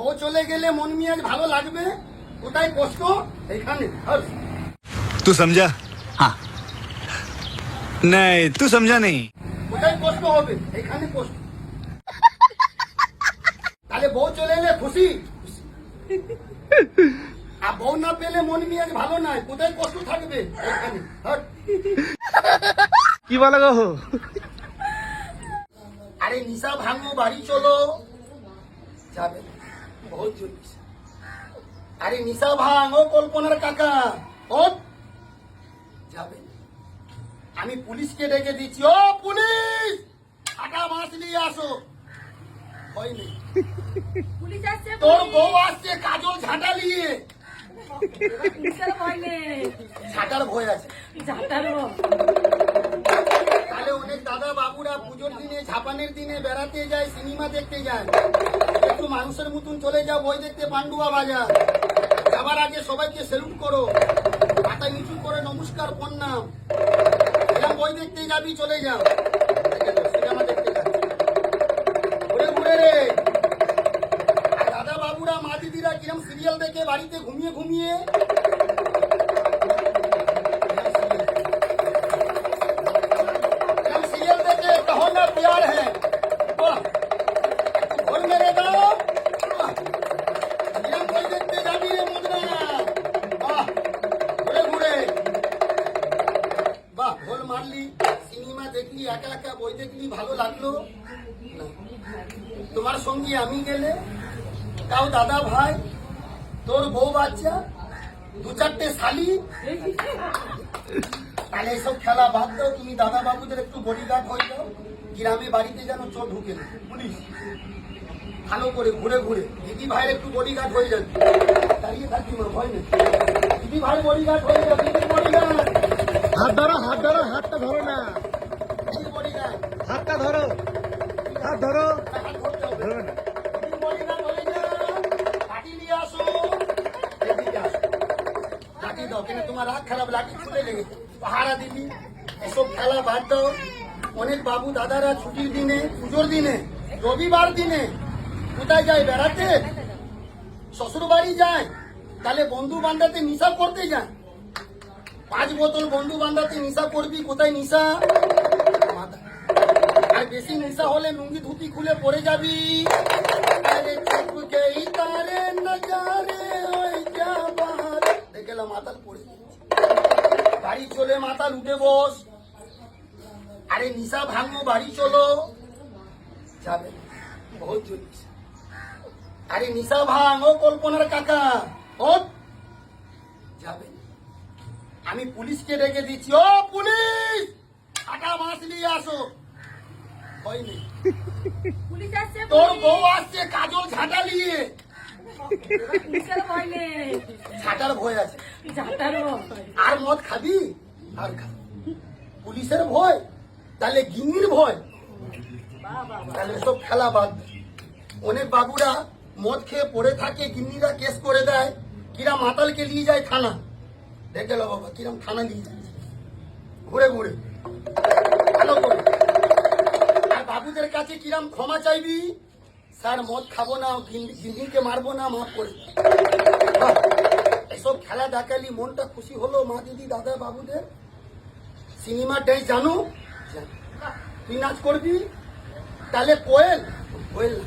বউ চলে গেলে মন মিয়াজ ভালো লাগবে? ওটাই কষ্ট? এইখানে তুই সমঝা হ্যাঁ নাই তুই সমঝা নেই ওটাই কষ্ট হবে? এইখানে কষ্ট। তাহলে বউ চলে এলে খুশি? আর বউ না পেলে মন মেয়াজ ভালো নাই। কোথায় কষ্ট থাকবে? কি বলো গো? আরে নিশা ভাঙো বাড়ি চলো। যাবে। বহুত জোর নিশা। আরে নিশা ভাঙ ও কল্পনার কাকা। ও যাবে। আমি পুলিশকে ডেকে দিচ্ছি। ও পুলিশ! আটা মাছ নিয়ে আসো। ভয় নেই। তোর বউ আসছে কাজল ঝাঁটা নিয়ে। ঝাঁটার ভয় আছে। তাহলে অনেক দাদা বাবুরা পুজোর দিনে ঝাপানের দিনে বেড়াতে যায় সিনেমা দেখতে যায়। একটু মানুষের মতন চলে যাও বই দেখতে পান্ডুয়া বাজার। যাবার আগে সবাইকে সেলুট করো। মাথা নিচু করে নমস্কার, প্রণাম। এরকম বই দেখতে যাবি, চলে যাও সিনেমা দেখতে ঘুরে ঘুরে রে দাদা বাবুরা, মা দিদিরা কিরম সিরিয়াল দেখে বাড়িতে ঘুমিয়ে ঘুমিয়ে মারলি সিনেমা দেখলি একা একা বই দেখলি ভালো লাগল? না। তোমার সঙ্গে আমি গেলে তাও দাদা ভাই তোর বউ বাচ্চা দু চারটে শালি। তাহলে এসব খেলা বাদ দাও তুমি দাদা বাবুদের একটু বডিগার্ড হয়ে যাও গ্রামে বাড়িতে যেন চোর ঢুকে পুলিশ। ভালো করে ঘুরে ঘুরে দিদি ভাইয়ের একটু বডিগার্ড হয়ে যাবে। দাঁড়িয়ে থাকি ভয় নেই দিদি ভাই বডিগার্ড হয়ে যাবে দিদি বডিগার্ড। হাত ধরো হাত ধরো ধরো না। হাতটা ধরো। হাত ধরো। খারাপ লেগেছে পাহারা এসব খেলা বাদ দাও। অনেক বাবু দাদারা ছুটির দিনে, পুজোর দিনে, রবিবার দিনে কোথায় যায় শ্বশুর বাড়ি যায়। তাহলে বন্ধু বান্ধাতে নিশা করতে যায়। পাঁচ বোতল বন্ধু বান্ধাতে নিশা করবি? কোথায় নিশা। আর বেশি নেশা হলে লুঙ্গি ধুতি খুলে পড়ে যাবি। আরে পড়ে বাড়ি চলে মাতাল উঠে বস। আরে নিশা ভাঙো, বাড়ি চলো। যাবে। বহুত নিশা। আরে নিশা ভাঙ ও কল্পনার কাকা। ও যাবে। আমি পুলিশকে ডেকে দিচ্ছি। ও পুলিশ! আটা মাছ নিয়ে আসো। আসছে তোর বউ আসছে কাজল ঝাঁটা নিয়ে। ঝাঁটার ভয় আছে। আর মদ খাবি? আর খা। পুলিশের ভয় তাহলে গিন্নির ভয়। তাহলে সব খেলা বাদ অনেক বাবুরা মদ খেয়ে পড়ে থাকে গিন্নিরা কেস করে দেয়। কিরা মাতালকে নিয়ে যায় থানা। দেখে লো বাবা, কিরম থানা নিয়ে যায় ঘুরে ঘুরে। ভালো করে। আর বাবুদের কাছে কিরাম ক্ষমা চাইবি? স্যার, মদ খাব না, গিন- মারবো না, মাফ করে এসব খেলা দেখালি, মনটা খুশি হলো মা দিদি, দাদা, বাবুদের? সিনেমা ড্যান্স জানো। তুই নাচ করবি? তাহলে কোয়েল? কোয়েল।